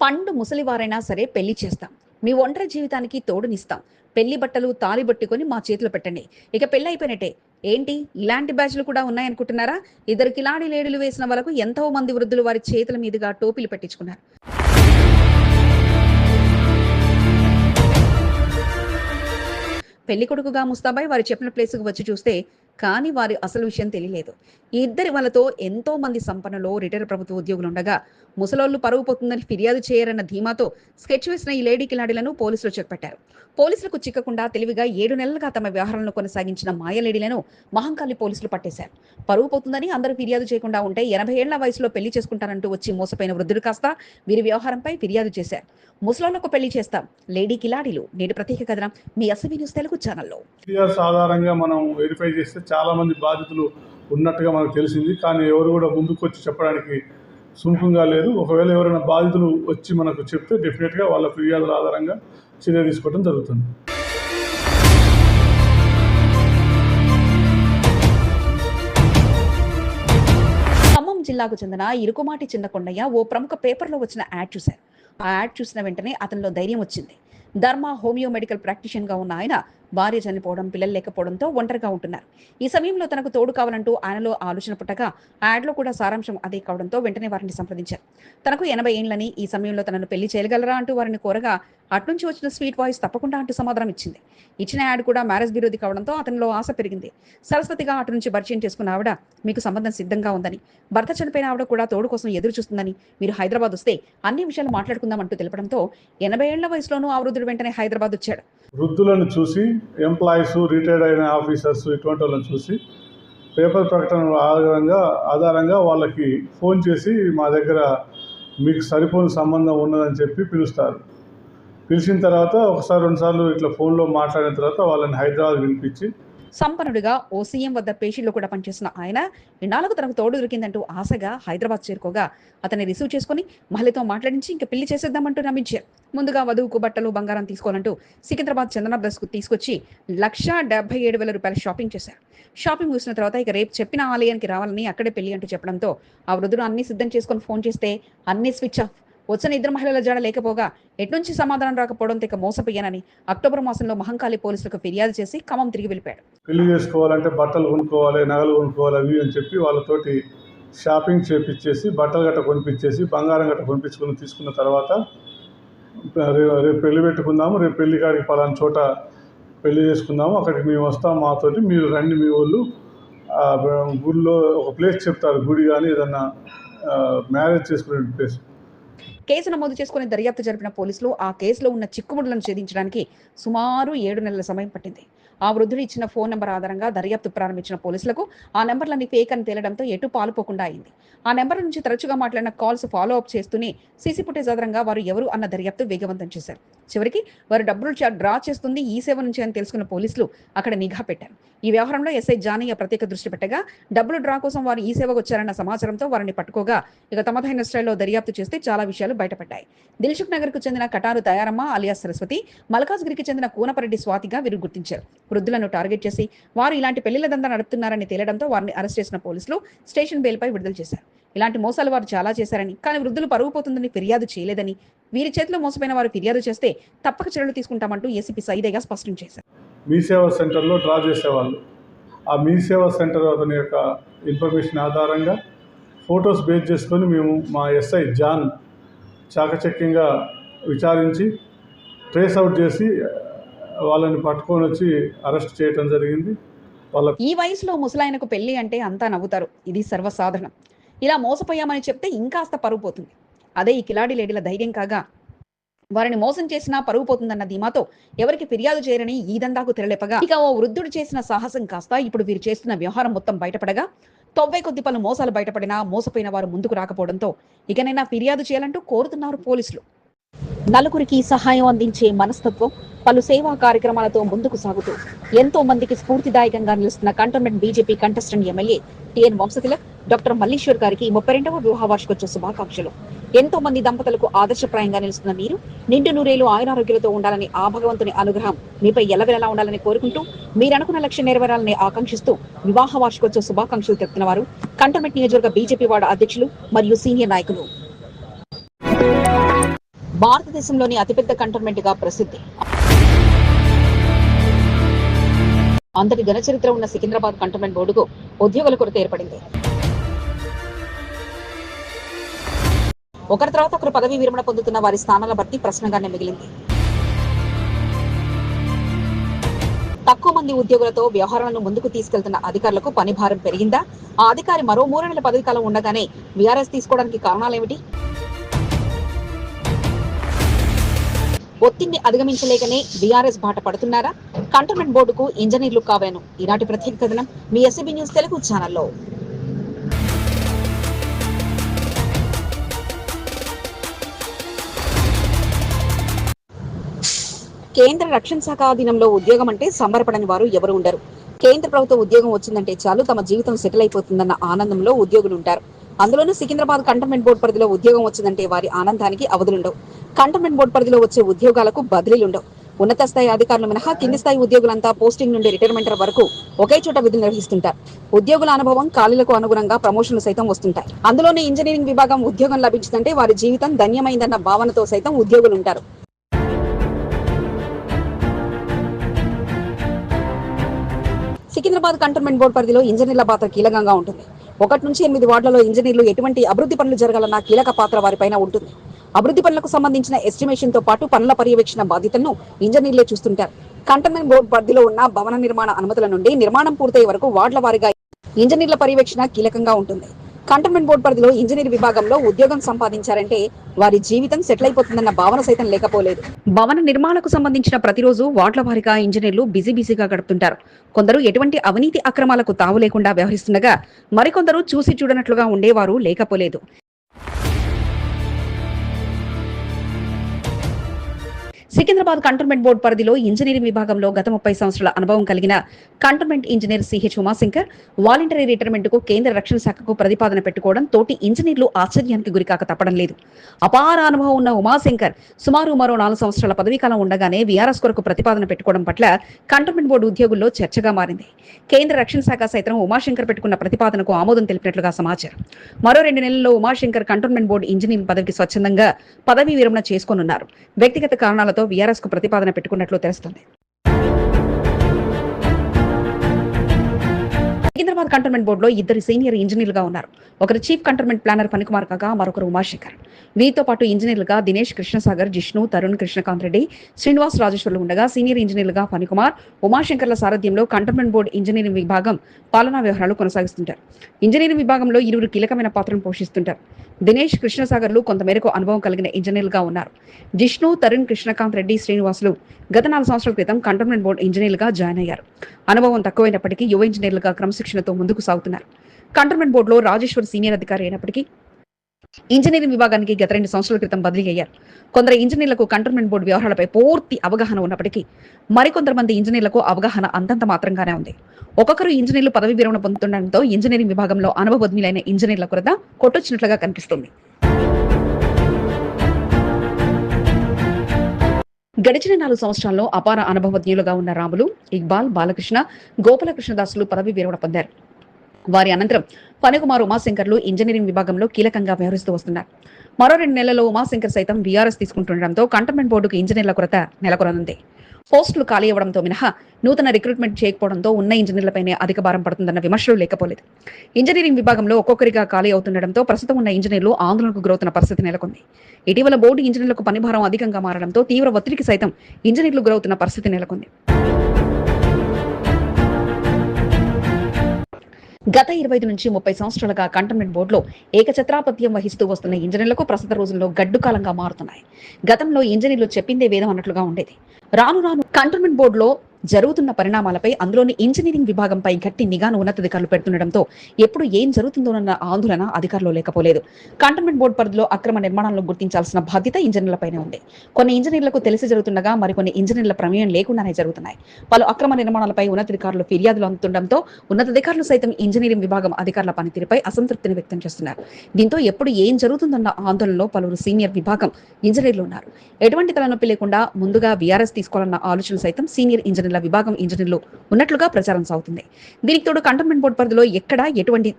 పండు ముసలివారైనా సరే పెళ్ళి చేస్తాం. మీ ఒంటరి జీవితానికి తోడునిస్తాం. పెళ్ళి బట్టలు తాలిబట్టుకొని మా చేతిలో పెట్టండి. ఇక పెళ్ళి అయిపోయినట్టే. ఏంటి? ఇలాంటి బ్యాచ్లు కూడా ఉన్నాయనుకుంటున్నారా? ఇద్దరు కిలాడి లేడులు వేసిన వరకు ఎంతో మంది వృద్ధులు వారి చేతుల మీదుగా టోపీలు పెట్టించుకున్నారు. పెళ్ళి కొడుకుగా ముస్తాబాయ్ వారు చెప్పిన ప్లేస్కి వచ్చి చూస్తే కానీ వారి అసలు విషయం తెలియలేదు. ఈ ఇద్దరి వాళ్ళతో ఎంతో మంది సంపన్నలో రిటైర్ ప్రభుత్వ ఉద్యోగులు ఉండగా ముసలోళ్ళు పరువు పోతుందని ఫిర్యాదు చేయరన్న ధీమాతో స్కెచ్ వేసిన ఈ లేడీ కిలాడీలను పోలీసులు చేపట్టారు. పోలీసులకు చిక్కకుండా తెలివిగా ఏడు నెలలుగా తమ వ్యవహారాలను కొనసాగించిన మాయలేడీలను మహంకాళి పోలీసులు పట్టేశారు. పరువు పోతుందని అందరూ ఫిర్యాదు చేయకుండా ఉంటే ఎనభై ఏళ్ళ వయసులో పెళ్ళి చేసుకుంటారంటూ వచ్చి మోసపోయిన వృద్ధుడు కాస్త వీరి వ్యవహారంపై ఫిర్యాదు చేశారు. ముసలోళ్ళకు పెళ్ళి చేస్తాం. లేడీ కిలాడీలు. నేడు ప్రత్యేక కథనం మీ అసవి న్యూస్ తెలుగు ఛానల్లో. సాధారణంగా మనం వెరిఫై చేస్తే చాలామంది బాధితులు ఉన్నట్టుగా మనకు తెలిసింది. కానీ ఎవరు కూడా ముందుకు వచ్చి చెప్పడానికి సుముఖంగా లేదు. ఒకవేళ ఎవరైనా బాధితులు వచ్చి మనకు చెప్తే డెఫినెట్గా వాళ్ళ ఫిర్యాదుల ఆధారంగా చర్య తీసుకోవడం జరుగుతుంది. ఖమ్మం జిల్లాకు చెందిన ఇరుకుమాటి చిన్న కొండయ్య ఓ ప్రముఖ పేపర్లో వచ్చిన యాడ్ చూశారు. ఆ యాడ్ చూసిన వెంటనే అతనిలో ధైర్యం వచ్చింది. ధర్మ హోమియో మెడికల్ ప్రాక్టీషియన్గా ఉన్న ఆయన భార్య చనిపోవడం పిల్లలు లేకపోవడంతో ఒంటరిగా ఉంటున్నారు. ఈ సమయంలో తనకు తోడు కావాలంటూ ఆయనలో ఆలోచన పుట్టగా ఆ యాడ్లో కూడా సారాంశం అదే కావడంతో వెంటనే వారిని సంప్రదించారు. తనకు ఎనభై ఏండ్లని ఈ సమయంలో తనను పెళ్ళి చేయగలరా అంటూ వారిని కోరగా అట్నుంచి వచ్చిన స్వీట్ వాయిస్ తప్పకుండా అంటూ సమాధానం ఇచ్చింది. ఇచ్చిన యాడ్ కూడా మ్యారేజ్ విరోధి కావడంతో అతనిలో ఆశ పెరిగింది. సరస్వతిగా అటు నుంచి పరిచయం చేసుకున్న ఆవిడ మీకు సంబంధం సిద్ధంగా ఉందని భర్త చనిపోయిన ఆవిడ కూడా తోడు కోసం ఎదురు చూస్తుందని మీరు హైదరాబాద్ వస్తే అన్ని విషయాలు మాట్లాడుకుందాం అంటూ తెలపడంతో ఎనభై ఏళ్ళ వయసులోనూ ఆ వృద్ధుడు వెంటనే హైదరాబాద్ వచ్చాడు. వృద్ధులను చూసి ఎంప్లాయీస్ రిటైర్డ్ అయిన ఆఫీసర్స్ ఇటువంటి వాళ్ళని చూసి పేపర్ ప్రకటన ఆధారంగా ఆధారంగా వాళ్ళకి ఫోన్ చేసి మా దగ్గర మీకు సరిపోని సంబంధం ఉన్నదని చెప్పి పిలుస్తారు. పిలిచిన తర్వాత ఒకసారి రెండుసార్లు ఇట్లా ఫోన్లో మాట్లాడిన తర్వాత వాళ్ళని హైదరాబాద్ వినిపించి సంపన్నుడిగా ఓ సీఎం వద్ద పేషీలో కూడా పనిచేసిన ఆయన ఇన్నాళ్ళకు తనకు తోడు దొరికిందంటూ ఆశగా హైదరాబాద్ చేరుకోగా అతన్ని రిసీవ్ చేసుకుని మహిళతో మాట్లాడించి ఇంక పెళ్ళి చేసేద్దామంటూ నమ్మించారు ముందుగా వధువుకు బట్టలు బంగారం తీసుకోవాలంటూ సికింద్రాబాద్ చందన బ్రదర్స్కు తీసుకొచ్చి లక్ష డెబ్బై ఏడు వేల రూపాయల షాపింగ్ చేశారు. షాపింగ్ చూసిన తర్వాత ఇక రేపు చెప్పిన ఆలయానికి రావాలని అక్కడే పెళ్ళి అంటూ చెప్పడంతో ఆ వృద్ధుడు అన్ని సిద్ధం చేసుకొని ఫోన్ చేస్తే అన్ని స్విచ్ ఆఫ్ వచ్చిన ఇద్దరు మహిళల జాడ లేకపోగా ఎట్నుంచి సమాధానం రాకపోవడంతో ఇక మోసపోయానని అక్టోబర్ మాసంలో మహంకాళి పోలీసులకు ఫిర్యాదు చేసి ఖమ్మం తిరిగి వెళ్ళిపోయాడు. పెళ్ళి చేసుకోవాలంటే బట్టలు కొనుక్కోవాలి నగలు కొనుక్కోవాలి అవి అని చెప్పి వాళ్ళతోటి షాపింగ్ చేపించేసి బట్టలు గట్ట కొనిపించేసి బంగారం గట్ట కొనిపించుకుని తీసుకున్న తర్వాత రేపు పెళ్ళి పెట్టుకుందాము రేపు పెళ్ళి కాడికి పలానా చోట పెళ్ళి చేసుకుందాము అక్కడికి మేము వస్తాం మాతోటి మీరు రండి మీ వాళ్ళు గుడిలో ఒక ప్లేస్ చెప్తారు గుడి కానీ ఏదన్నా మ్యారేజ్ చేసుకునే ప్లేస్. కేసు నమోదు చేసుకుని దర్యాప్తు జరిపిన పోలీసులు ఆ కేసులో ఉన్న చిక్కుముడులను ఛేదించడానికి సుమారు ఏడు నెలల సమయం పట్టింది. ఆ వృద్ధుడు ఇచ్చిన ఫోన్ నెంబర్ ఆధారంగా దర్యాప్తు ప్రారంభించిన పోలీసులకు ఆ నెంబర్లన్నీ ఫేక్ అని తేలడంతో ఎటు పాలుపోకుండా అయింది. ఆ నెంబర్ నుంచి తరచుగా మాట్లాడిన కాల్స్ ఫాలో అప్ చేస్తూనే సీసీ ఫుటేజ్ ఆధారంగా వారు ఎవరు అన్న దర్యాప్తు వేగవంతం చేశారు. చివరికి వారు డబ్బులు డ్రా చేస్తుంది ఈ సేవ నుంచి అని తెలుసుకున్న పోలీసులు అక్కడ నిఘా పెట్టారు. ఈ వ్యవహారంలో ఎస్ఐ జానయ్య ప్రత్యేక దృష్టి పెట్టగా డబ్బులు డ్రా కోసం వారు ఈ సేవకు వచ్చారన్న సమాచారంతో వారిని పట్టుకోగా ఇక తమదైన స్టైల్లో దర్యాప్తు చేస్తే చాలా విషయాలు బయటపడ్డాయి. దిల్సుఖ్ నగర్కు చెందిన కటారు తయారమ్మ అలియా సరస్వతి మల్కాజ్గిరికి చెందిన కూనపరెడ్డి స్వాతిగా వీరు గుర్తించారు. వృద్ధులను టార్గెట్ చేసి వారు ఇలాంటి పెళ్ళిళ్ళ దందా నడుపుతున్నారని తేలడంతో వారిని అరెస్ట్ చేసిన పోలీసులు స్టేషన్ బెయిల్పై విడుదల చేశారు. ఇలాంటి మోసాలు వారు చాలా చేశారని కానీ వృద్ధులు పరుగుపోతుందని ఫిర్యాదు చేయలేదని వీరి చేతిలో మోసపోయిన వారు ఫిర్యాదు చేస్తే తప్పక చర్యలు తీసుకుంటామంటూ ఏసీపీ సైదేగా స్పష్టం చేశారు. మీ సేవా సెంటర్లో డ్రా చేసేవాళ్ళు. ఆ మీ సేవా సెంటర్ అతని యొక్క ఇన్ఫర్మేషన్ ఆధారంగా ఫొటోస్ బేస్ చేసుకొని మేము మా ఎస్ఐ జాన్ చాకచక్యంగా విచారించి ట్రేస్ అవుట్ చేసి వాళ్ళని పట్టుకొని వచ్చి అరెస్ట్ చేయటం జరిగింది. వాళ్ళ ఈ వయసులో ముసలాయనకు పెళ్ళి అంటే అంతా నవ్వుతారు. ఇది సర్వసాధారణం. ఇలా మోసపోయామని చెప్తే ఇంకాస్త పరుగు పోతుంది. అదే ఈ కిలాడి లేడీల ధైర్యం కాగా వారిని మోసం చేసినా పరుగు పోతుందన్న ధీమాతో ఎవరికి ఫిర్యాదు చేయరని ఈ దందాకు తెరలేపగా ఇక ఓ వృద్ధుడు చేసిన సాహసం కాస్త ఇప్పుడు వీరు చేస్తున్న వ్యవహారం మొత్తం బయటపడగా తొవ్వే కొద్ది పలు మోసాలు బయటపడినా మోసపోయిన వారు ముందుకు రాకపోవడంతో ఇకనైనా ఫిర్యాదు చేయాలంటూ కోరుతున్నారు పోలీసులు. నలుగురికి సహాయం అందించే మనస్తత్వం పలు సేవా కార్యక్రమాలతో ముందుకు సాగుతూ ఎంతో మందికి స్ఫూర్తిదాయకంగా నిలుస్తున్న cantonment BJP contestant MLA TN Vamshatilak doctor Malleshwar గారికి ముప్పై రెండవ వివాహ వార్షికోత్సవ శుభాకాంక్షలు. ఎంతో మంది దంపతులకు ఆదర్శప్రాయంగా నిలుస్తున్న మీరు నిండు నూరేలు ఆయురారోగ్యాలతో ఉండాలని ఆ భగవంతుని అనుగ్రహం మీపై ఎల్లవెల్లలా ఉండాలని కోరుకుంటూ మీరనుకున్న లక్ష్యం నెరవేరాలని ఆకాంక్షిస్తూ వివాహ వార్షికోత్సవ శుభాకాంక్షలు తెలుపుతున్న వారు కంటోన్మెంట్ నియోజకవర్గ బీజేపీ వార్డు అధ్యక్షులు మరియు సీనియర్ నాయకులు. భారతదేశంలోని అతిపెద్ద కంటోన్మెంట్గా ప్రసిద్ధి అంతటి దినచరిత్ర ఉన్న సికింద్రాబాద్ కంటోన్మెంట్ బోర్డుకు ఉద్యోగుల కొరత ఏర్పడింది. ఒకరి తర్వాత ఒకరు పదవీ విరమణ పొందుతున్న వారి స్థానాల భర్తీ ప్రశ్నగానే మిగిలింది. తక్కువ మంది ఉద్యోగులతో వ్యవహారాలను ముందుకు తీసుకెళ్తున్న అధికారులకు పని భారం పెరిగిందా? ఆ అధికారి మరో మూడు నెలల పదవి కాలం ఉండగానే బీఆర్ఎస్ తీసుకోవడానికి కారణాలేమిటి? ఒత్తిడిని అధిగమించలేకనే బీఆర్ఎస్ బాట పడుతున్నారా? కంటోన్మెంట్ బోర్డుకు ఇంజనీర్లు కావాను. ఈనాటి ప్రత్యేక కథనం మీ ఎస్సీబీ న్యూస్ తెలుగు ఛానల్లో. కేంద్ర రక్షణ శాఖ అధీనంలో ఉద్యోగం అంటే సంబరపడని వారు ఎవరు ఉండరు. కేంద్ర ప్రభుత్వ ఉద్యోగం వచ్చిందంటే చాలు తమ జీవితం సెటిల్ అయిపోతుందన్న ఆనందంలో ఉద్యోగులు ఉంటారు అందులోనూ సికింద్రాబాద్ కంటోన్మెంట్ బోర్డు పరిధిలో ఉద్యోగం వచ్చిందంటే వారి ఆనందానికి అవధులుండవు. కంటోన్మెంట్ బోర్డు పరిధిలో వచ్చే ఉద్యోగాలకు బదిలీలుండవు. ఉన్నత స్థాయి అధికారులు మినహా కింది స్థాయి ఉద్యోగులంతా పోస్టింగ్ నుండి రిటైర్మెంట్ వరకు ఒకే చోట విధులు నిర్వహిస్తుంటారు. ఉద్యోగుల అనుభవం ఖాళీలకు అనుగుణంగా ప్రమోషన్లు సైతం వస్తుంటాయి. అందులోనే ఇంజనీరింగ్ విభాగం ఉద్యోగం లభించిందంటే వారి జీవితం ధన్యమైందన్న భావనతో సైతం ఉద్యోగులు ఉంటారు సికింద్రాబాద్ కంటోన్మెంట్ బోర్డు పరిధిలో ఇంజనీర్ల పాత్ర కీలకంగా ఉంటుంది. ఒకటి నుంచి ఎనిమిది వార్డులలో ఇంజనీర్లు ఎటువంటి అభివృద్ధి పనులు జరగాలన్న కీలక పాత్ర వారిపైన ఉంటుంది. అభివృద్ధి పనులకు సంబంధించిన ఎస్టిమేషన్తో పాటు పనుల పర్యవేక్షణ బాధ్యతలను ఇంజనీర్లే చూస్తుంటారు. కంటైన్మెంట్ బోర్డు పరిధిలో ఉన్న భవన నిర్మాణ అనుమతుల నుండి నిర్మాణం పూర్తయ్యే వరకు వార్డుల వారీగా ఇంజనీర్ల పర్యవేక్షణ కీలకంగా ఉంటుంది. కంటోన్మెంట్ బోర్డు పరిధిలో ఇంజనీర్ విభాగంలో ఉద్యోగం సంపాదించారంటే వారి జీవితం సెటిల్ అయిపోతుందన్న భావన సైతం లేకపోలేదు. భవన నిర్మాణకు సంబంధించిన ప్రతిరోజు వార్డుల వారిగా ఇంజనీర్లు బిజీ బిజీగా గడుపుతుంటారు. కొందరు ఎటువంటి అవినీతి అక్రమాలకు తావు లేకుండా వ్యవహరిస్తుండగా మరికొందరు చూసి చూడనట్లుగా ఉండేవారు లేకపోలేదు. సికింద్రాబాద్ కంటోన్మెంట్ బోర్డు పరిధిలో ఇంజనీరింగ్ విభాగంలో గత ముప్పై సంవత్సరాల అనుభవం కలిగిన cantonment engineer CH Umashankar voluntary రిటైర్మెంట్కు కేంద్ర రక్షణ శాఖకు ప్రతిపాదన పెట్టుకోవడం తోటి ఇంజనీర్లు ఆశ్చర్యానికి గురికాక తప్పడం లేదు. అపార అనుభవం ఉన్న ఉమాశంకర్ సుమారు మరో నాలుగు సంవత్సరాల పదవీకాలం ఉండగానే విఆర్ఎస్ కొరకు ప్రతిపాదన పెట్టుకోవడం పట్ల కంటోన్మెంట్ బోర్డు ఉద్యోగుల్లో చర్చగా మారింది. కేంద్ర రక్షణ శాఖ సైతం ఉమాశంకర్ పెట్టుకున్న ప్రతిపాదనకు ఆమోదం తెలిపినట్లుగా సమాచారం. మరో రెండు నెలల్లో ఉమాశంకర్ కంటోన్మెంట్ బోర్డు ఇంజనీరింగ్ పదవికి స్వచ్ఛందంగా పదవీ విరమణ చేసుకోనున్నారు. వ్యక్తిగత కారణాలతో వీఆర్ఎస్కు ప్రతిపాదన పెట్టుకున్నట్లు తెలుస్తోంది. సికింద్రాబాద్ కంటోన్మెంట్ బోర్డులో ఇద్దరు సీనియర్ ఇంజనీర్లుగా ఉన్నారు. ఒకరు చీఫ్ కంటోన్మెంట్ ప్లానర్ పనికుమార్ కాగా మరొకరు ఉమాశేఖర్. వీరితో పాటు ఇంజనీర్లుగా దినేష్ కృష్ణసాగర్ జిష్ణు తరుణ్ కృష్ణకాంత్ రెడ్డి శ్రీనివాస్ రాజేశ్వర్లు ఉండగా సీనియర్ ఇంజనీర్లుగా పనికుమార్ ఉమాశంకర్ల సారథ్యంలో కంటోన్మెంట్ బోర్డు ఇంజనీరింగ్ విభాగం పాలనా వ్యవహారాలు కొనసాగిస్తుంటారు. ఇంజనీరింగ్ విభాగంలో ఇరువురు కీలకమైన పాత్రను పోషిస్తుంటారు. దినేష్ కృష్ణసాగర్లు కొంతమేరకు అనుభవం కలిగిన ఇంజనీర్లుగా ఉన్నారు. జిష్ణు తరుణ్ కృష్ణకాంత్ రెడ్డి శ్రీనివాసులు గత నాలుగు సంవత్సరాల క్రితం కంటోన్మెంట్ బోర్డు ఇంజనీర్లుగా జాయిన్ అయ్యారు. అనుభవం తక్కువైనప్పటికీ యువ ఇంజనీర్లుగా క్రమశిక్షణతో ముందుకు సాగుతున్నారు. కంటోన్మెంట్ బోర్డులో రాజేశ్వర్ సీనియర్ అధికారి అయినప్పటికీ ఇంజనీరింగ్ విభాగానికి గత రెండు సంవత్సరాల క్రితం బదిలీ అయ్యారు. కొందరు ఇంజనీర్లకు కంటోన్మెంట్ బోర్డు వ్యవహారాలపై పూర్తి అవగాహన ఉన్నప్పటికీ మరికొందరు మంది ఇంజనీర్లకు అవగాహన అంతంత మాత్రంగానే ఉంది. ఒక్కొక్కరు ఇంజనీర్లు పదవి విరమణ పొందుతుండటంతో ఇంజనీరింగ్ విభాగంలో అనుభవజ్ఞులైన ఇంజనీర్ల కొరత కొట్టొచ్చినట్లుగా కనిపిస్తుంది. గడిచిన నాలుగు సంవత్సరాల్లో అపార అనుభవజ్ఞులుగా ఉన్న రాములు ఇక్బాల్ బాలకృష్ణ గోపాలకృష్ణదాసులు పదవి విరమణ పొందారు. వారి అనంతరం పనికుమార్ ఉమాశంకర్లు ఇంజనీరింగ్ విభాగంలో కీలకంగా వ్యవహరిస్తూ వస్తున్నారు. మరో రెండు నెలల్లో ఉమాశంకర్ సైతం బీఆర్ఎస్ తీసుకుంటుండటంతో కంటోన్మెంట్ బోర్డుకు ఇంజనీర్ల కొరత నెలకొననుంది. పోస్టులు ఖాళీ అవ్వడంతో మినహా నూతన రిక్రూట్మెంట్ చేయకపోవడంతో ఉన్న ఇంజనీర్లపైనే అధిక భారం పడుతుందన్న విమర్శలు లేకపోలేదు. ఇంజనీరింగ్ విభాగంలో ఒక్కొక్కరిగా ఖాళీ అవుతుండటంతో ప్రస్తుతం ఉన్న ఇంజనీర్లు ఆందోళనకు గురవుతున్న పరిస్థితి నెలకొంది. ఇటీవల బోర్డు ఇంజనీర్లకు పని భారం అధికంగా మారడంతో తీవ్ర ఒత్తిడికి సైతం ఇంజనీర్లు గురవుతున్న పరిస్థితి నెలకొంది. గత ఇరవై ఐదు నుంచి ముప్పై సంవత్సరాలుగా కంటోన్మెంట్ బోర్డులో ఏకఛత్రాపత్యం వహిస్తూ వస్తున్న ఇంజనీర్లకు ప్రస్తుత రోజుల్లో గడ్డు కాలంగా మారుతున్నాయి. గతంలో ఇంజనీర్లు చెప్పిందే వేదం అన్నట్లుగా ఉండేది. రాను రాను కంటోన్మెంట్ బోర్డులో జరుగుతున్న పరిణామాలపై అందులోని ఇంజనీరింగ్ విభాగంపై గట్టి నిఘాను ఉన్నతాధికారులు పెడుతుండటంతో ఎప్పుడు ఏం జరుగుతుందోనన్న ఆందోళన అధికారులు లేకపోలేదు. కంటోన్మెంట్ బోర్డు పరిధిలో అక్రమ నిర్మాణాలను గుర్తించాల్సిన బాధ్యత ఇంజనీర్లపైనే ఉంది. కొన్ని ఇంజనీర్లకు తెలిసి జరుగుతుండగా మరికొన్ని ఇంజనీర్ల ప్రమేయం లేకుండానే జరుగుతున్నాయి. పలు అక్రమ నిర్మాణాలపై ఉన్నతాధికారులు ఫిర్యాదులు అందుతుండటంతో ఉన్నతాధికారులు సైతం ఇంజనీరింగ్ విభాగం అధికారుల పనితీరుపై అసంతృప్తిని వ్యక్తం చేస్తున్నారు. దీంతో ఎప్పుడు ఏం జరుగుతుందన్న ఆందోళనలో పలువురు సీనియర్ విభాగం ఇంజనీర్లు ఉన్నారు. ఎటువంటి తలనొప్పి లేకుండా ముందుగా వీఆర్ఎస్ తీసుకోవాలన్న ఆలోచన సైతం సీనియర్ ఇంజనీర్ల విభాగం ఇంజనీర్లు ఉన్నట్లుగా ప్రచారం సాగుతుంది. దీనికి తోడు కంటోన్మెంట్ బోర్డు పరిధిలో ఎక్కడా ఎటువంటి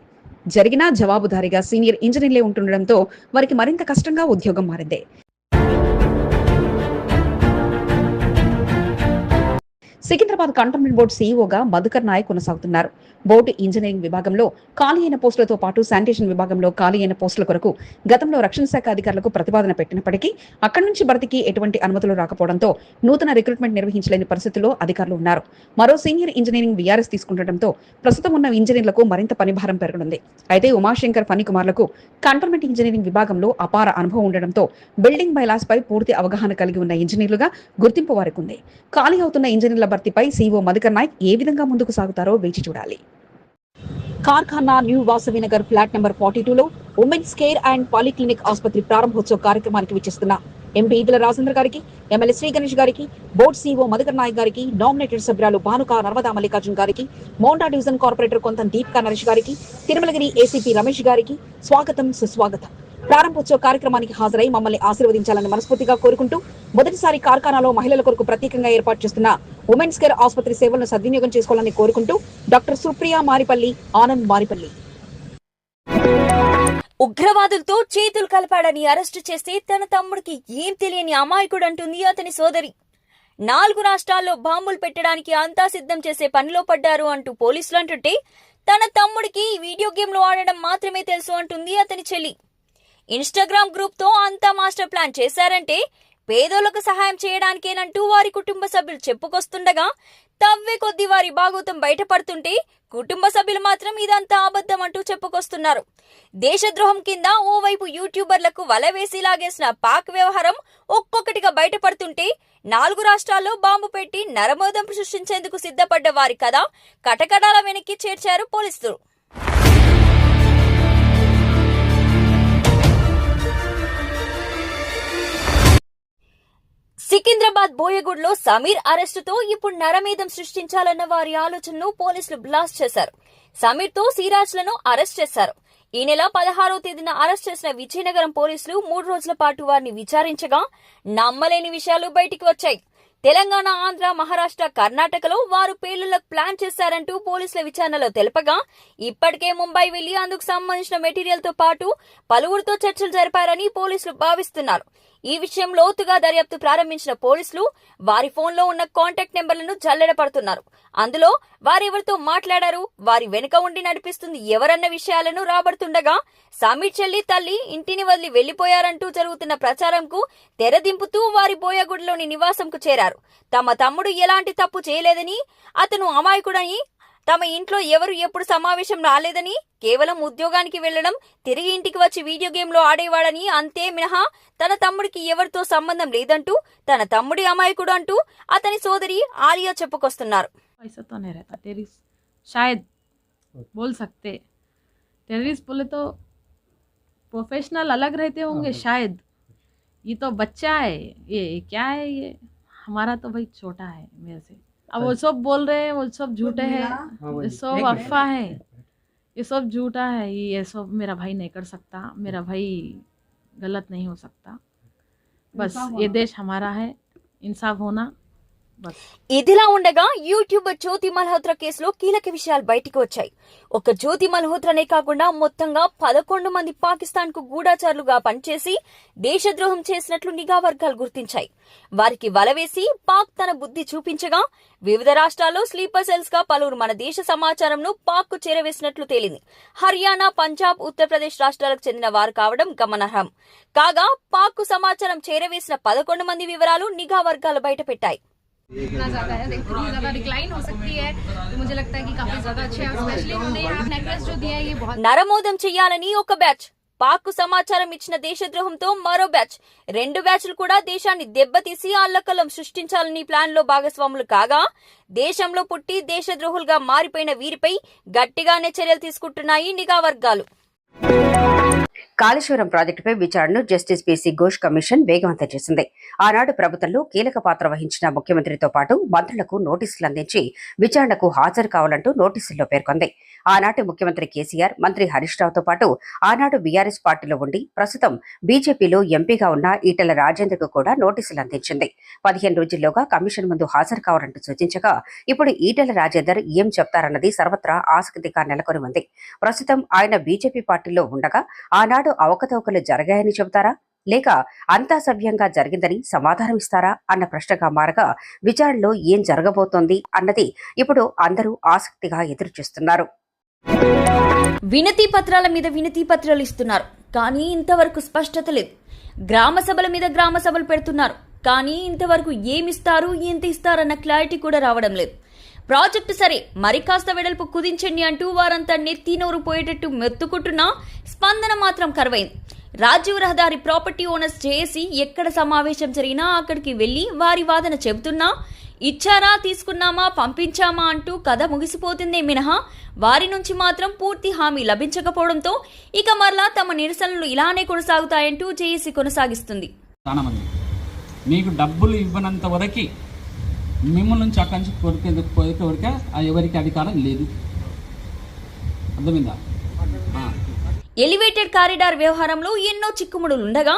జరిగినా జవాబుదారీగా సీనియర్ ఇంజనీర్లే ఉంటుండడంతో వారికి మరింత కష్టంగా ఉద్యోగం మారింది. సికింద్రాబాద్ కంటోన్మెంట్ బోర్డు సీఈఓగా మధుకర్ నాయక్ కొనసాగుతున్నారు. బోర్డు ఇంజనీరింగ్ విభాగంలో ఖాళీ అయిన పోస్టులతో పాటు శానిటేషన్ విభాగంలో ఖాళీ అయిన పోస్టుల కొరకు గతంలో రక్షణ శాఖ అధికారులకు ప్రతిపాదన పెట్టినప్పటికీ అక్కడి నుంచి భర్తీకి ఎటువంటి అనుమతులు రాకపోవడంతో నూతన రిక్రూట్మెంట్ నిర్వహించలేని పరిస్థితిలో అధికారులు ఉన్నారు. మరో సీనియర్ ఇంజనీరింగ్ వీఆర్ఎస్ తీసుకుంటడంతో ప్రస్తుతం ఉన్న ఇంజనీర్లకు మరింత పనిభారం పెరగనుంది. అయితే ఉమాశంకర్ ఫణికుమార్లకు కంటోన్మెంట్ ఇంజనీరింగ్ విభాగంలో అపార అనుభవం ఉండడంతో బిల్డింగ్ బైలాస్ పై పూర్తి అవగాహన కలిగి ఉన్న ఇంజనీర్లుగా గుర్తింపు వారికి ఉంది ఖాళీ అవుతున్న ఇంజనీర్ల భర్తీపై సీఓ మధుకర్ నాయక్ ఏ విధంగా ముందుకు సాగుతారో వేచి చూడాలి. Karkhana new Vasavi Nagar flat number forty టూలో ఉమెన్స్ కేర్ అండ్ పాలిక్లినిక్ ఆసుపత్రి ప్రారంభోత్సవ కార్యక్రమానికి విచ్చేస్తున్న ఎంపీ ఈదుల రాజేంద్ర గారికి ఎమ్మెల్యే శ్రీ గణేష్ గారికి బోర్డు సీఓ మధుకర్ నాయక్ గారికి నామినేటెడ్ సభ్యురాలు భానుక నర్మదా మల్లికార్జున్ గారికి మోండా డివిజన్ కార్పొరేటర్ కొంత దీపికా నరేష్ గారికి తిరుమలగిరి ఏసీపీ రమేష్ గారికి స్వాగతం సుస్వాగతం. ప్రారంభోత్సవ కార్యక్రమానికి హాజరై మమ్మల్ని ఆశీర్వదించాలని మనస్ఫూర్తిగా కోరుకుంటూ మొదటిసారి కార్ఖానాలో మహిళల కొరకు ప్రత్యేకంగా ఏర్పాటు చేస్తున్న ఉమెన్స్ కేర్ ఆసుపత్రి సేవలను సద్వినియోగం చేసుకోవాలని కోరుకుంటూ డాక్టర్ సుప్రియ మారిపల్లి ఆనంద్ మారిపల్లి. ఉగ్రవాదులతో చేతులు కలపాడని అరెస్టు చేస్తే తన తమ్ముడికి ఏం తెలియని అమాయకుడు అంటుంది అతని సోదరి. నాలుగు రాష్ట్రాల్లో బాంబులు పెట్టడానికి అంతా సిద్ధం చేసే పనిలో పడ్డారు అంటూ పోలీసులు అంటుంటే తన తమ్ముడికి వీడియో గేమ్లు ఆడడం మాత్రమే తెలుసు అంటుంది అతని చెల్లి. ఇన్స్టాగ్రామ్ గ్రూప్తో అంతా మాస్టర్ ప్లాన్ చేశారంటే పేదోళ్ళకు సహాయం చేయడానికేనంటూ వారి కుటుంబ సభ్యులు చెప్పుకొస్తుండగా తవ్వే కొద్ది వారి భాగోతం బయటపడుతుంటే కుటుంబ సభ్యులు మాత్రం ఇదంతా అబద్ధం అంటూ చెప్పుకొస్తున్నారు. దేశద్రోహం కింద ఓవైపు యూట్యూబర్లకు వల వేసి లాగేసిన పాక్ వ్యవహారం ఒక్కొక్కటిగా బయటపడుతుంటే నాలుగు రాష్ట్రాల్లో బాంబు పెట్టి నరమోదం సృష్టించేందుకు సిద్ధపడ్డ వారి కథ కటకడాల వెనక్కి చేర్చారు పోలీసులు. సికింద్రాబాద్ బోయగూడలో సమీర్ అరెస్టుతో ఇప్పుడు నరమేధం సృష్టించాలన్న వారి ఆలోచనను పోలీసులు బ్లాస్ట్ చేశారు. సమీర్తో సిరాజ్లను అరెస్ట్ చేశారు. ఈ నెల పదహారో తేదీన అరెస్ట్ చేసిన విజయనగరం పోలీసులు మూడు రోజుల పాటు వారిని విచారించగా నమ్మలేని విషయాలు బయటికి వచ్చాయి. తెలంగాణ ఆంధ్ర మహారాష్ట్ర కర్ణాటకలో వారు పేలుళ్ళకు ప్లాన్ చేశారంటూ పోలీసుల విచారణలో తెలపగా ఇప్పటికే ముంబై వెళ్ళి అందుకు సంబంధించిన మెటీరియల్తో పాటు పలువురితో చర్చలు జరిపారని పోలీసులు భావిస్తున్నారు. ఈ విషయం లోతుగా దర్యాప్తు ప్రారంభించిన పోలీసులు వారి ఫోన్లో ఉన్న కాంటాక్ట్ నెంబర్లను జల్లెడ పడుతున్నారు అందులో వారెవరితో మాట్లాడారు వారి వెనుక ఉండి నడిపిస్తుంది ఎవరన్న విషయాలను రాబడుతుండగా సమీర్ చెల్లి తల్లి ఇంటిని వదిలి వెళ్ళిపోయారంటూ జరుగుతున్న ప్రచారంకు తెరదింపుతూ వారి బోయగుడిలోని నివాసంకు చేరారు. తమ తమ్ముడు ఎలాంటి తప్పు చేయలేదని అతను అమాయకుడని తమ ఇంట్లో ఎవరు ఎప్పుడు సమావేశం రాలేదని కేవలం ఉద్యోగానికి వెళ్లడం తిరిగి ఇంటికి వచ్చి వీడియో గేమ్లో ఆడేవాడని అంతే మినహా తన తమ్ముడికి ఎవరితో సంబంధం లేదంటూ తన తమ్ముడి అమాయకుడు అంటూ అతని సోదరి ఆలియా చెప్పుకొస్తున్నారు ऐसा तो नहीं रहता टेररिस्ट शायद बोल सकते टेररिस्ट बोले तो प्रोफेशनल अलग रहते होंगे शायद ये तो बच्चा है ये क्या है ये हमारा तो भाई छोटा है मेरे से अब वो सब बोल रहे हैं वो सब झूठे हैं। ये सब अफवाह है। ये सब झूठा है ये ये सब मेरा भाई नहीं कर सकता मेरा भाई गलत नहीं हो सकता। बस ये देश हमारा है इंसाफ होना। ఇదిలా ఉండగా యూట్యూబర్ జ్యోతి మల్హోత్రా కేసులో కీలక విషయాలు బయటికి వచ్చాయి. ఒక జ్యోతి మల్హోత్రానే కాకుండా మొత్తంగా పదకొండు మంది పాకిస్తాన్కు గూఢాచారులుగా పనిచేసి దేశద్రోహం చేసినట్లు నిఘా వర్గాలు గుర్తించాయి. వారికి వలవేసి పాక్ తన బుద్ధి చూపించగా వివిధ రాష్ట్రాల్లో స్లీపర్ సెల్స్గా పలువురు మన దేశ సమాచారంను పాక్కు చేరవేసినట్లు తేలింది. హర్యానా పంజాబ్ ఉత్తరప్రదేశ్ రాష్ట్రాలకు చెందిన వారు కావడం గమనార్హం. కాగా పాక్కు సమాచారం చేరవేసిన పదకొండు మంది వివరాలు నిఘా వర్గాలు బయటపెట్టాయి. इतना ज़्यादा है इतनी ज़्यादा डिक्लाइन हो सकती है तो मुझे लगता है कि काफ़ी ज़्यादा अच्छे हैं स्पेशली उन्होंने यहाँ नेकलेस जो दिया है ये बहुत నరమోదం చెయ్యాలని ఒక బ్యాచ్ పాక్ కు సమాచారం ఇచ్చిన దేశద్రోహంతో మరో బ్యాచ్ రెండు బ్యాచ్లు కూడా దేశాన్ని దెబ్బతీసి అల్లకల్లం సృష్టించాలని ప్లాన్ లో భాగస్వాములు కాగా దేశంలో పుట్టి దేశద్రోహులుగా మారిపోయిన వీరిపై గట్టిగానే చర్యలు తీసుకుంటున్నాయి నిఘా వర్గాలు కాళేశ్వరం ప్రాజెక్టుపై విచారణను జస్టిస్ పిసి ఘోష్ కమిషన్ వేగవంతం చేసింది. ఆనాడు ప్రభుత్వంలో కీలక పాత్ర వహించిన ముఖ్యమంత్రితో పాటు మంత్రులకు నోటీసులు అందించి విచారణకు హాజరు కావాలంటూ నోటీసుల్లో పేర్కొంది. ఆనాటి ముఖ్యమంత్రి కేసీఆర్ మంత్రి హరీష్ రావుతో పాటు ఆనాడు బీఆర్ఎస్ పార్టీలో ఉండి ప్రస్తుతం బీజేపీలో ఎంపీగా ఉన్న ఈటెల రాజేందర్కు కూడా నోటీసులు అందించింది. పదిహేను రోజుల్లోగా కమిషన్ ముందు హాజరు కావాలంటూ సూచించగా ఇప్పుడు ఈటెల రాజేందర్ ఏం చెప్తారన్నది సర్వత్రా ఆసక్తిగా నెలకొని ఉంది. ప్రస్తుతం ఆయన బీజేపీ పార్టీలో ఉండగా ఆనాడు అవకతవకలు జరగాయని చెబుతారా? లేక అంతా సవ్యంగా జరిగిందని సమాధానం ఇస్తారా? అన్న ప్రశ్నగా మారగా విచారణలో ఏం జరగబోతోంది అన్నది ఇప్పుడు అందరూ ఆసక్తిగా ఎదురుచూస్తున్నారు. వినతి పత్రాల మీద వినతి పత్రాలు ఇస్తున్నారు. కానీ ఇంతవరకు స్పష్టత లేదు. గ్రామ సభల మీద గ్రామ సభలు పెడుతున్నారు. కానీ ఇంతవరకు ఏమిస్తారు ఎంత ఇస్తారన్న క్లారిటీ కూడా రావడం లేదు. ప్రాజెక్టు సరే మరి కాస్త వెడల్పు కుదించండి అంటూ వారంతా నెత్తి నోరు పోయేటట్టు మెత్తుకుంటున్నా స్పందన మాత్రం కరువైంది. రాజీవ్ రహదారి ప్రాపర్టీ ఓనర్స్ చేసి ఎక్కడ సమావేశం జరిగినా అక్కడికి వెళ్ళి వారి వాదన చెబుతున్నా ఇచ్చారా తీసుకున్నామా పంపించామా అంటూ కథ ముగిసిపోతుందే మినహా. వారి నుంచి మాత్రం పూర్తి హామీ లభించకపోవడంతో ఇక మరలా తమ నిరసనలు ఇలానే కొనసాగుతాయంటూ జేఏసీ కొనసాగిస్తుంది. మీకు డబ్బులు ఇవ్వనంత వరకు మిమ్మల్ని నుంచి అక్కడి నుంచి కొరికే కొరికే వరకే ఆ ఎవరికి అధికారం లేదు. అర్థమైందా? ఎలివేటెడ్ కారిడార్ వ్యవహారంలో ఎన్నో చిక్కుముడులు ఉండగా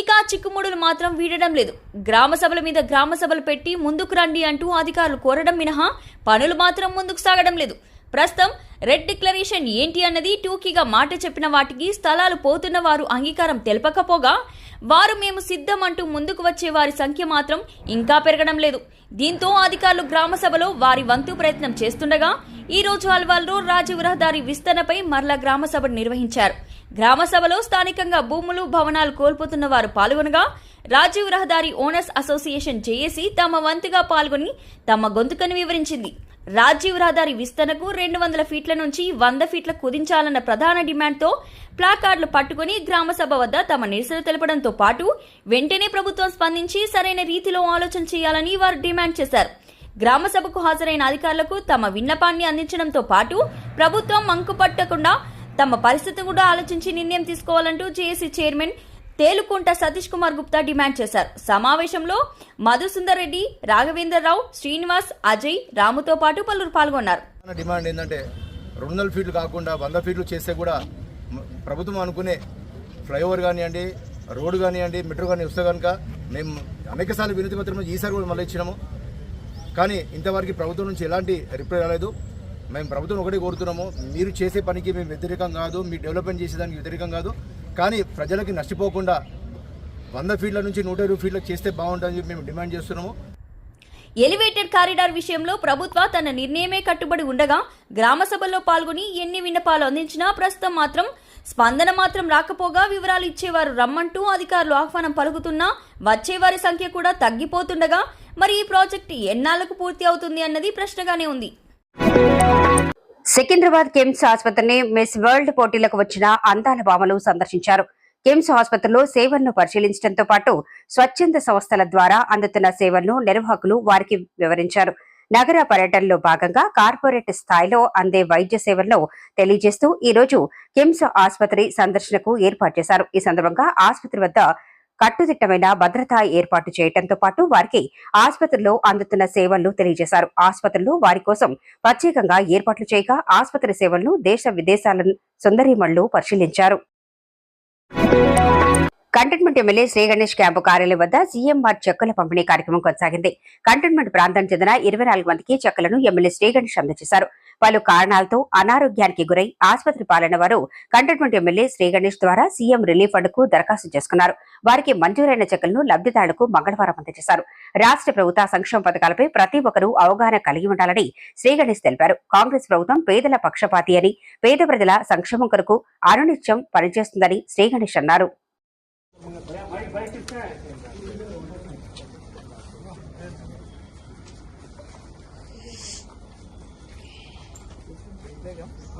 ఇక చిక్కుముడులు మాత్రం వీడడం లేదు. గ్రామ సభల మీద గ్రామ సభలు పెట్టి ముందుకు రండి అంటూ అధికారులు కోరడం మినహా పనులు మాత్రం ముందుకు సాగడం లేదు. ప్రస్తుతం రెడ్ డిక్లరేషన్ ఏంటి అన్నది టూకీగా మాట చెప్పిన వాటికి స్థలాలు పోతున్న వారు అంగీకారం తెలపకపోగా వారు మేము సిద్ధం అంటూ ముందుకు వచ్చే వారి సంఖ్య మాత్రం ఇంకా పెరగడం లేదు. దీంతో అధికారులు గ్రామ సభలో వారి వంతు ప్రయత్నం చేస్తుండగా ఈ రోజు అల్వాల్లో రాజీవ్ రహదారి విస్తరణపై మరల గ్రామ సభను నిర్వహించారు. గ్రామ సభలో స్థానికంగా భూములు భవనాలు కోల్పోతున్న వారు పాల్గొనగా రాజీవ్ రహదారి ఓనర్స్ అసోసియేషన్ జేఏసీ తమ వంతుగా పాల్గొని తమ గొంతుకను వివరించింది. రాజీవ్ రహదారి విస్తరణకు రెండు వందల ఫీట్ల నుంచి వంద ఫీట్ల కుదించాలన్న ప్రధాన డిమాండ్తో ప్లాకార్డులు పట్టుకుని గ్రామసభ వద్ద తమ నిరసన తెలపడంతో పాటు వెంటనే ప్రభుత్వం స్పందించి సరైన రీతిలో ఆలోచన చేయాలని వారు డిమాండ్ చేశారు. గ్రామసభకు హాజరైన అధికారులకు తమ విన్నపాన్ని అందించడంతో పాటు ప్రభుత్వం మంకు పట్టకుండా తమ పరిస్థితిని కూడా ఆలోచించి నిర్ణయం తీసుకోవాలంటూ JAC chairman Telukunta Satish Kumar Gupta demand చేశారు. సమావేశంలో మధుసుందర్ రెడ్డి రాఘవేంద్రరావు శ్రీనివాస్ అజయ్ రాముతో పాటు పలువురు పాల్గొన్నారు. డిమాండ్ ఏంటంటే రెండు వందల ఫీట్లు కాకుండా వంద ఫీట్లు చేస్తే కూడా ప్రభుత్వం అనుకునే ఫ్లైఓవర్ కానివ్వండి రోడ్డు కానివ్వండి మెట్రో కానీ వస్తే కనుక మేము అనేకసార్లు వినతి పత్రం ఈసారి కూడా మళ్ళీ ఇచ్చినాము. కానీ ఇంతవరకు ప్రభుత్వం నుంచి ఎలాంటి రిప్లై రాలేదు. మేము ప్రభుత్వం ఒకటే కోరుతున్నాము. మీరు చేసే పనికి మేము వ్యతిరేకం కాదు. మీ డెవలప్మెంట్ చేసేదానికి వ్యతిరేకం కాదు. కానీ ప్రజలకి నష్టపోకుండా వంద ఫీట్ల నుంచి నూట ఇరవై ఫీట్లకు చేస్తే బాగుంటుందని చెప్పి మేము డిమాండ్ చేస్తున్నాము. ఎలివేటెడ్ కారిడార్ విషయంలో ప్రభుత్వ తన నిర్ణయమే కట్టుబడి ఉండగా గ్రామ సభల్లో పాల్గొని ఎన్ని విన్నపాలు అందించినా ప్రస్తుతం మాత్రం స్పందన మాత్రం రాకపోగా వివరాలు ఇచ్చేవారు రమ్మంటూ అధికారులు ఆహ్వానం పలుకుతున్నా వచ్చేవారి సంఖ్య కూడా తగ్గిపోతుండగా మరి ఈ ప్రాజెక్టు ఎన్నాళ్ళకు పూర్తి అవుతుంది అన్నది ప్రశ్నగానే ఉంది. సికింద్రాబాద్ కిమ్స్ ఆసుపత్రిని మిస్ వరల్డ్ పోటీలకు వచ్చిన అందాల భామలు సందర్శించారు. కిమ్స్ ఆసుపత్రిలో సేవలను పరిశీలించడంతో పాటు స్వచ్ఛంద సంస్థల ద్వారా అందుతున్న సేవలను నిర్వాహకులు వారికి వివరించారు. నగర పర్యటనలో భాగంగా కార్పొరేట్ స్థాయిలో అందే వైద్య సేవలను తెలియజేస్తూ ఈ రోజు కిమ్స్ ఆసుపత్రి సందర్శనకు ఏర్పాటు చేశారు. ఈ సందర్భంగా ఆసుపత్రి వద్ద కట్టుదిట్టమైన భద్రత ఏర్పాటు చేయడంతో పాటు వారికి ఆసుపత్రిలో అందుతున్న సేవలను తెలియజేశారు. ఆసుపత్రిలో వారి కోసం ప్రత్యేకంగా ఏర్పాట్లు చేయగా ఆసుపత్రి సేవలను దేశ విదేశాల సుందరిమళ్ళు పరిశీలించారు. Cantonment MLA Shri Ganesh camp కార్యాలయం వద్ద సీఎంఆర్ చెక్కుల పంపిణీ కార్యక్రమం కొనసాగింది. కంటైన్మెంట్ ప్రాంతానికి చెందిన ఇరవై నాలుగు మందికి చెక్కులను ఎమ్మెల్యే శ్రీ గణేష్ అందజేశారు. పలు కారణాలతో అనారోగ్యానికి గురై ఆసుపత్రి పాలైన వారు కంటోన్మెంట్ ఎమ్మెల్యే శ్రీ గణేష్ ద్వారా సీఎం రిలీఫ్ ఫండ్కు దరఖాస్తు చేసుకున్నారు. వారికి మంజూరైన చెక్కులను లబ్ధిదారులకు మంగళవారం అందజేశారు. రాష్ట్ర ప్రభుత్వ సంక్షేమ పథకాలపై ప్రతి ఒక్కరూ అవగాహన కలిగి ఉండాలని శ్రీ గణేష్ తెలిపారు. కాంగ్రెస్ ప్రభుత్వం పేదల పక్షపాతి అని పేద ప్రజల సంక్షేమం కొరకు అనునిత్యం పనిచేస్తుందని శ్రీ గణేష్ అన్నారు.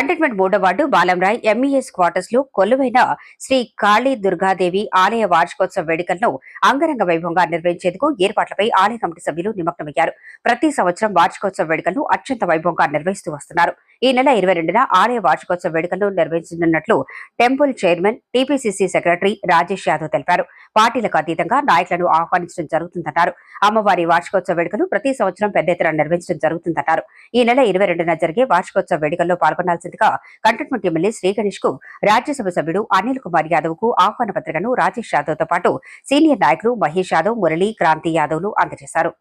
కంటైన్మెంట్ మూడో వార్డు బాలంరాయ్ ఎంఈఎస్ క్వార్టర్స్లో కొలువైన శ్రీ కాళీ దుర్గాదేవి ఆలయ వార్షికోత్సవ వేడుకలను అంగరంగ వైభవంగా నిర్వహించేందుకు ఏర్పాట్లపై ఆలయ కమిటీ సభ్యులు నిమగ్నమయ్యారు. ప్రతి సంవత్సరం వార్షికోత్సవ వేడుకలను అత్యంత వైభవంగా నిర్వహిస్తూ వస్తున్నారు. ఈ నెల ఇరవై రెండున ఆలయ వార్షికోత్సవ వేడుకలను నిర్వహించనున్నట్లు temple chairman TPCC secretary Rajesh Yadav తెలిపారు. పార్టీలకు అతీతంగా నాయకులను ఆహ్వానించడం జరుగుతుందన్నారు. అమ్మవారి వార్షికోత్సవ వేడుకలు ప్రతి సంవత్సరం పెద్ద ఎత్తున నిర్వహించడం జరుగుతుందన్నారు. ఈ నెల ఇరవై రెండున జరిగే వార్షికోత్సవ వేడుకల్లో పాల్గొనాల్సిందిగా కంటోన్మెంట్ ఎమ్మెల్యే శ్రీ గణేష్కు రాజ్యసభ సభ్యుడు అనిల్ కుమార్ యాదవ్కు ఆహ్వాన పత్రికను రాజేష్ యాదవ్తో పాటు సీనియర్ నాయకులు మహేష్ యాదవ్ మురళీ క్రాంతి యాదవ్లు అందజేశారు.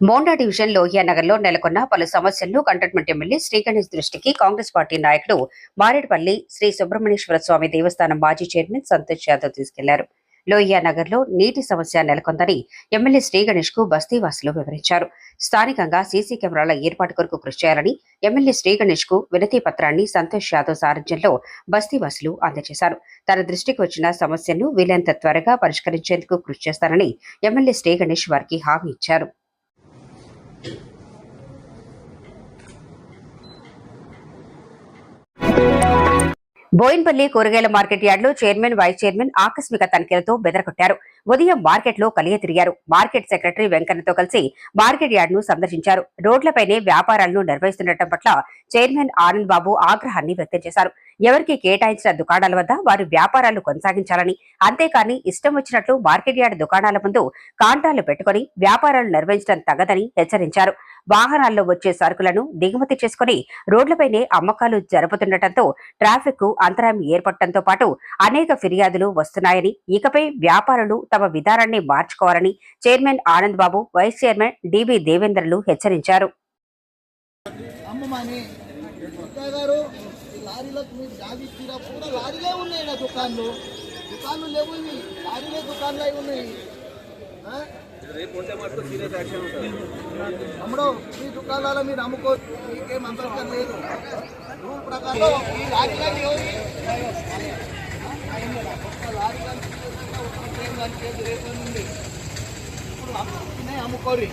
మోండా డివిజన్ లోహియా నగర్లో నెలకొన్న పలు సమస్యలను కంటోన్మెంట్ ఎమ్మెల్యే శ్రీ గణేష్ దృష్టికి కాంగ్రెస్ పార్టీ నాయకుడు మారేడుపల్లి శ్రీ సుబ్రహ్మణ్యేశ్వర స్వామి దేవస్థానం మాజీ చైర్మన్ సంతోష్ యాదవ్ తీసుకెళ్ళారు. లోహియానగర్లో నీటి సమస్య నెలకొందని ఎమ్మెల్యే శ్రీ గణేష్కు బస్తీవాసులు వివరించారు. స్థానికంగా సీసీ కెమెరాల ఏర్పాటు కొరకు కృషి చేయాలని ఎమ్మెల్యే శ్రీ గణేష్కు వినతి పత్రాన్ని సంతోష్ యాదవ్ సారథ్యంలో బస్తీవాసులు అందజేశారు. తన దృష్టికి వచ్చిన సమస్యను వీలైనంత త్వరగా పరిష్కరించేందుకు కృషి చేస్తారని ఎమ్మెల్యే శ్రీ గణేష్ వారికి హామీ ఇచ్చారు. బోయిన్పల్లి కూరగాయల మార్కెట్ యార్డులో చైర్మన్ వైస్ చైర్మన్ ఆకస్మిక తనిఖీలతో బెదరగొట్టారు. ఉదయం మార్కెట్లో కలియ తిరిగారు. మార్కెట్ సెక్రటరీ వెంకన్నతో కలిసి మార్కెట్ యార్డ్ను సందర్శించారు. రోడ్లపైనే వ్యాపారాలను నిర్వహిస్తుండటం పట్ల చైర్మన్ ఆనంద్ బాబు ఆగ్రహాన్ని వ్యక్తం చేశారు. ఎవరికి కేటాయించిన దుకాణాల వద్ద వారు వ్యాపారాలు కొనసాగించాలని అంతేకాని ఇష్టం వచ్చినట్లు మార్కెట్ యార్డ్ దుకాణాల ముందు కాంటాలు పెట్టుకుని వ్యాపారాలు నిర్వహించడం తగదని హెచ్చరించారు. వాహనాల్లో వచ్చే సరుకులను దిగుమతి చేసుకుని రోడ్లపైనే అమ్మకాలు జరుపుతుండటంతో ట్రాఫిక్కు అంతరాయం ఏర్పడటంతో పాటు అనేక ఫిర్యాదులు వస్తున్నాయని ఇకపై వ్యాపారులు తమ విధానాన్ని మార్చుకోవాలని chairman Anand Babu vice chairman DV దేవేంద్రలు హెచ్చరించారు. మీరు మీ మీరు అమ్ముకో మీకేం అంతరం లేదు. రూల్ ప్రకారం ఈ లారీలన్నీ ఎవరి? ఒక్క లారీ కానీ ఉంది ఇప్పుడు అమ్ముకోరి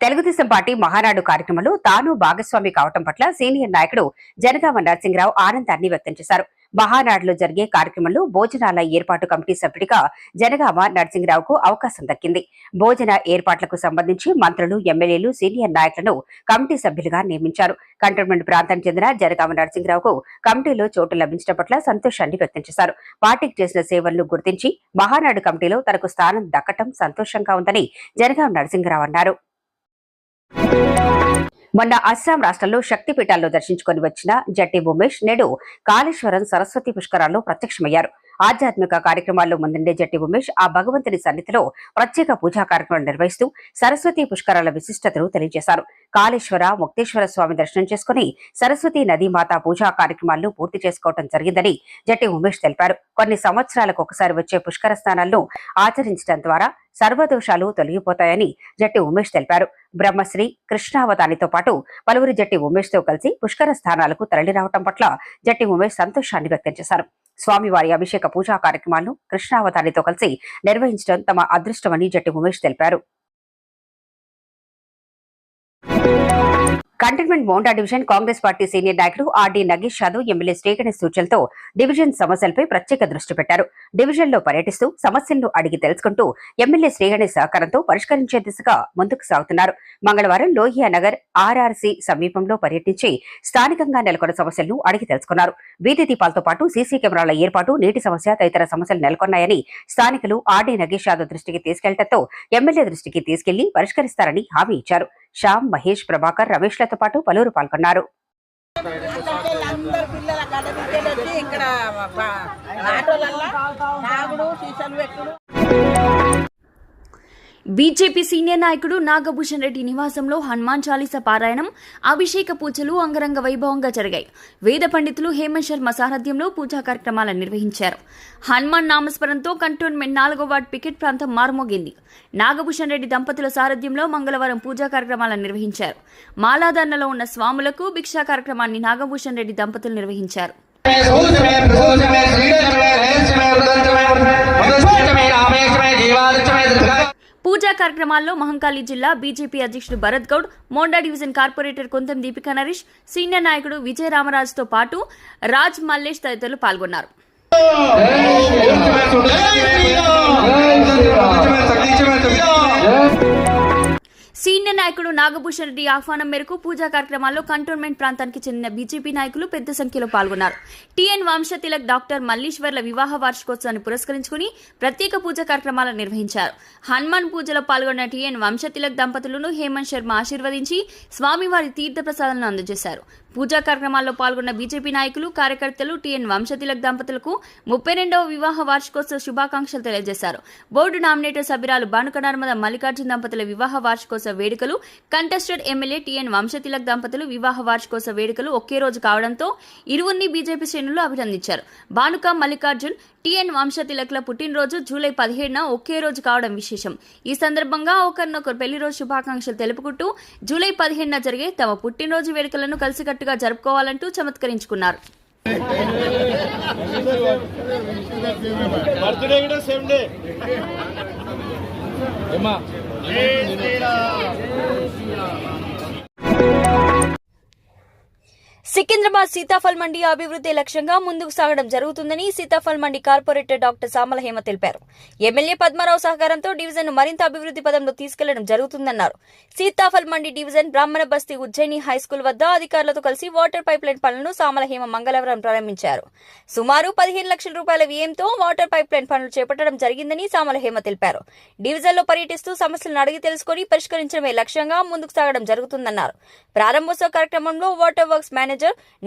తెలుగుదేశం పార్టీ మహానాడు కార్యక్రమంలో తాను భాగస్వామి కావటం పట్ల సీనియర్ నాయకుడు జనగామ నరసింహరావు ఆనందాన్ని వ్యక్తం చేశారు. మహానాడులో జరిగే కార్యక్రమంలో భోజనాల ఏర్పాటు కమిటీ సభ్యుడిగా జనగామ నరసింహరావుకు అవకాశం దక్కింది. భోజన ఏర్పాట్లకు సంబంధించి మంత్రులు ఎమ్మెల్యేలు సీనియర్ నాయకులను కమిటీ సభ్యులుగా నియమించారు. కంటోన్మెంట్ ప్రాంతానికి చెందిన జనగామ నరసింహరావుకు కమిటీలో చోటు లభించడం పట్ల సంతోషాన్ని వ్యక్తం చేశారు. పార్టీకి చేసిన సేవలను గుర్తించి మహానాడు కమిటీలో తనకు స్థానం దక్కటం సంతోషంగా ఉందని జనగామ నరసింహరావు అన్నారు. మొన్న అస్సాం రాష్ట్రంలో శక్తిపీఠాల్లో దర్శించుకొని వచ్చిన జట్టి ఉమేష్ నేడు కాళేశ్వరం సరస్వతి పుష్కరాల్లో ప్రత్యక్షమయ్యారు. ఆధ్యాత్మిక కార్యక్రమాల్లో ముందుండే జట్టి ఉమేష్ ఆ భగవంతుని సన్నిధిలో ప్రత్యేక పూజా కార్యక్రమాలు నిర్వహిస్తూ సరస్వతి పుష్కరాల విశిష్టతను తెలియజేశారు. కాళేశ్వర ముక్తేశ్వర స్వామి దర్శనం చేసుకుని సరస్వతి నదీమాత పూజా కార్యక్రమాలను పూర్తి చేసుకోవడం జరిగిందని జట్టి ఉమేష్ తెలిపారు. కొన్ని సంవత్సరాలకు ఒకసారి వచ్చే పుష్కర స్నానాలను ఆచరించడం ద్వారా సర్వదోషాలు తొలగిపోతాయని జట్టి ఉమేష్ తెలిపారు. బ్రహ్మశ్రీ కృష్ణావతానితో పాటు పలువురు జట్టి ఉమేష్తో కలిసి పుష్కర స్థానాలకు తరలిరావటం పట్ల జట్టి ఉమేష్ సంతోషాన్ని వ్యక్తం చేశారు. స్వామివారి అభిషేక పూజా కార్యక్రమాలను కృష్ణావతానితో కలిసి నిర్వహించడం తమ అదృష్టమని జట్టి ఉమేష్ తెలిపారు. Cantonment Monda division Congress party senior నాయకుడు ఆర్డీ నగేష్ యాదవ్ ఎమ్మెల్యే శ్రీగణేష్ సూచనలతో డివిజన్ సమస్యలపై ప్రత్యేక దృష్టి పెట్టారు. డివిజన్లో పర్యటిస్తూ సమస్యలను అడిగి తెలుసుకుంటూ ఎమ్మెల్యే శ్రీగణేష్ సహకారంతో పరిష్కరించే దిశగా ముందుకు సాగుతున్నారు. మంగళవారం లోహియా నగర్ ఆర్ఆర్సీ సమీపంలో పర్యటించి స్థానికంగా నెలకొన్న సమస్యలను అడిగి తెలుసుకున్నారు. వీధి దీపాలతో పాటు సీసీ కెమెరాల ఏర్పాటు నీటి సమస్య తదితర సమస్యలు నెలకొన్నాయని స్థానికులు ఆర్డీ నగేష్ యాదవ్ దృష్టికి తీసుకెళ్ళడంతో ఎమ్మెల్యే దృష్టికి తీసుకెళ్ళి పరిష్కరిస్తారని హామీ ఇచ్చారు. శ్యామ్ మహేష్ ప్రభాకర్ రమేష్లతో పాటు పలువురు పాల్గొన్నారు ఇక్కడ బీజేపీ సీనియర్ నాయకుడు నాగభూషణ్ రెడ్డి నివాసంలో హనుమాన్ చాలీసా పారాయణం అభిషేక పూజలు అంగరంగ వైభవంగా జరిగాయి. వేద పండితులు హేమంత్ శర్మ సారథ్యంలో పూజా కార్యక్రమాలను నిర్వహించారు. హనుమాన్ నామస్మరణతో కంటోన్మెంట్ నాలుగో వార్డ్ పికెట్ ప్రాంతం మారుమోగింది. నాగభూషణ్ రెడ్డి దంపతుల సారథ్యంలో మంగళవారం పూజా కార్యక్రమాలను నిర్వహించారు. మాలాధారణలో ఉన్న స్వాములకు భిక్షా కార్యక్రమాన్ని నాగభూషణ్ రెడ్డి దంపతులు నిర్వహించారు. పూజా కార్యక్రమాల్లో మహంకాళి జిల్లా బీజేపీ అధ్యక్షుడు Bharat Goud Monda division corporator Kontham Deepika Naresh senior నాయకుడు విజయ రామరాజుతో పాటు రాజ్ మల్లేష్ తదితరులు పాల్గొన్నారు. సీనియర్ నాయకుడు నాగభూషణ్ రెడ్డి ఆహ్వానం మేరకు పూజా కార్యక్రమాల్లో కంటోన్మెంట్ ప్రాంతానికి చెందిన బీజేపీ నాయకులు పెద్ద సంఖ్యలో పాల్గొన్నారు. టీఎన్ వంశ తిలక్ డాక్టర్ మల్లీశ్వర్ల వివాహ వార్షికోత్సవాన్ని పురస్కరించుకుని ప్రత్యేక పూజా కార్యక్రమాలు నిర్వహించారు. హనుమాన్ పూజలో పాల్గొన్న టీఎన్ వంశతిలక్ దంపతులను హేమంత్ శర్మ ఆశీర్వదించి స్వామివారి తీర్థ ప్రసాదాలను అందజేశారు. పూజా కార్యక్రమాల్లో పాల్గొన్న బీజేపీ నాయకులు కార్యకర్తలు టీఎన్ వంశతిలక్ దంపతులకు ముప్పై రెండవ వివాహ వార్షికోత్సవ శుభాకాంక్షలు తెలియజేశారు. బోర్డు నామినేటర్ సభ్యురాలు భానుక నర్మద మల్లికార్జున దంపతుల వివాహ వార్షికోత్సవ వేడుకలు కంటెస్టెడ్ ఎమ్మెల్యే టీఎన్ వంశతిలక్ దంపతులు వివాహ వార్షికోత్సవ వేడుకలు ఒకే రోజు కావడంతో ఇరువురిని బీజేపీ శ్రేణులు అభినందించారు. భానుక మల్లికార్జున్ టీఎన్ వంశతిలక్ల పుట్టినరోజు జూలై పదిహేడున ఒకే రోజు కావడం విశేషం. ఈ సందర్భంగా ఒకరినొకరు పెళ్ళి రోజు శుభాకాంక్షలు తెలుపుకుంటూ జూలై పదిహేడున జరిగే తమ పుట్టినరోజు వేడుకలను కలిసికట్టుగా జరుపుకోవాలంటూ చమత్కరించుకున్నారు. సికింద్రాబాద్ సీతాఫల్ మండి అభివృద్ధి లక్ష్యంగా ముందుకు సాగడం జరుగుతుందని సీతాఫల్ మండి కార్పొరేటర్ డాక్టర్ సామల హేమ తెలిపారు. ఎమ్మెల్యే పద్మారావు సహకారంతో డివిజన్ను మరింత అభివృద్ధి పదంలో తీసుకెళ్ళడం జరుగుతుందన్నారు. సీతాఫల్ మండి డివిజన్ బ్రాహ్మణ బస్తీ ఉజ్జయిని హైస్కూల్ వద్ద అధికారులతో కలిసి వాటర్ పైప్ లైన్ పనులను సామల హేమ మంగళవారం ప్రారంభించారు. సుమారు పదిహేను లక్షల రూపాయల వ్యయంతో వాటర్ పైప్ లైన్ పనులు చేపట్టడం జరిగిందని సామల హేమ తెలిపారు. డివిజన్లో పర్యటిస్తూ సమస్యలను అడిగి తెలుసుకుని పరిష్కరించడమే లక్ష్యంగా ముందుకు సాగడం జరుగుతుందన్నారు. ప్రారంభోత్సవ కార్యక్రమంలో వాటర్ వర్క్స్ మేనేజర్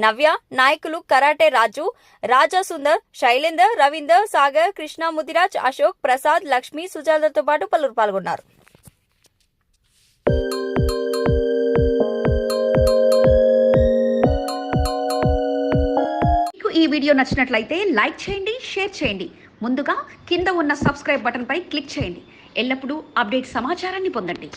నవ్య నాయకులు కరాటే రాజు రాజా సుందర్ శైలేందర్ రవీందర్ సాగర్ కృష్ణ ముదిరాజ్ అశోక్ ప్రసాద్ లక్ష్మి సుజాతతో పాటు పలువురు పాల్గొన్నారు. ఈ వీడియో నచ్చినట్లయితే లైక్ చేయండి షేర్ చేయండి. ముందుగా కింద ఉన్న సబ్స్క్రైబ్ బటన్పై క్లిక్ చేయండి. ఎల్లప్పుడూ అప్డేట్ సమాచారాన్ని పొందండి.